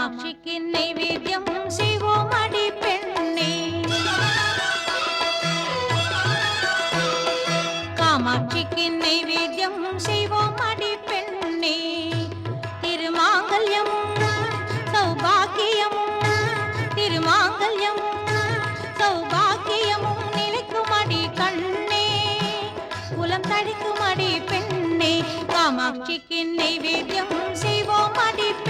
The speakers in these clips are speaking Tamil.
காமாட்சிக்கு நைவேத்தியம் செய்வோம் அடி பெண்ணே. காமாட்சிக்கு நைவேத்தியம் செய்வோம் அடி பெண்ணே. திருமாங்கல்யம் சௌபாக்கியம் திருமாங்கல்யம் சௌபாக்கியமும் நிலைக்கும் அடி கண்ணே. குலம் தடிக்கும் அடி பெண்ணே. காமாட்சிக்கு நைவேத்தியம் செய்வோம் அடி பெண்ணே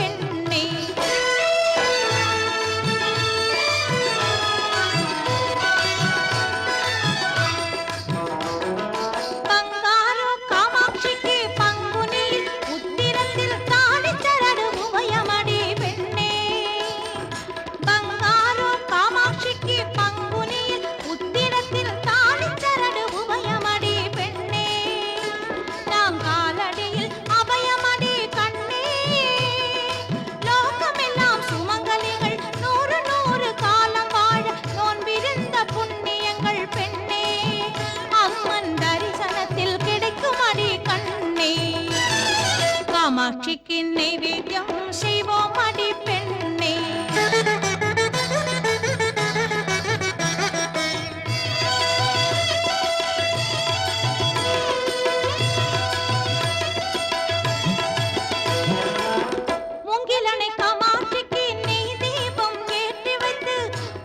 காமாட்சிக்கு நைவேத்தியம் செய்வோம் அடி பெண்ணே மூங்கிலனை காமாட்சிக்கு நெய் தீபம் ஏற்றி வைத்து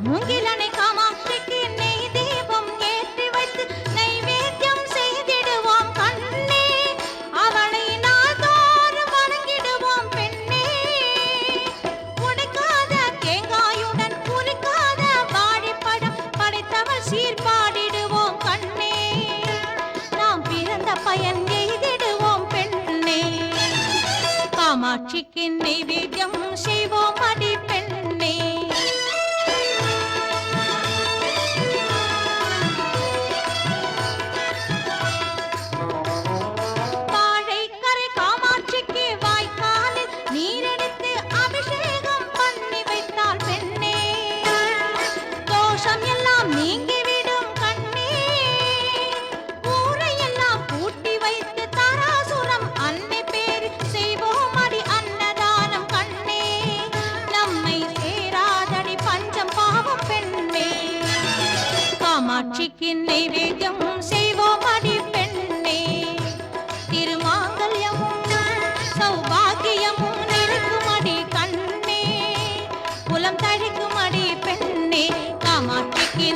மூங்கில் காட்சிக்கு நைவேத்தியம் செய்வோம் அடி பெண் காமாட்சிக்கு நைவேத்தியம் செய்வோம் அடி பெண்ணே திருமாங்கல்யமும் சௌபாகியமும் நிற்கும் அடி கண்ணே. குலம் தழிக்கும் அடி பெண்ணே காமாட்சிக்கு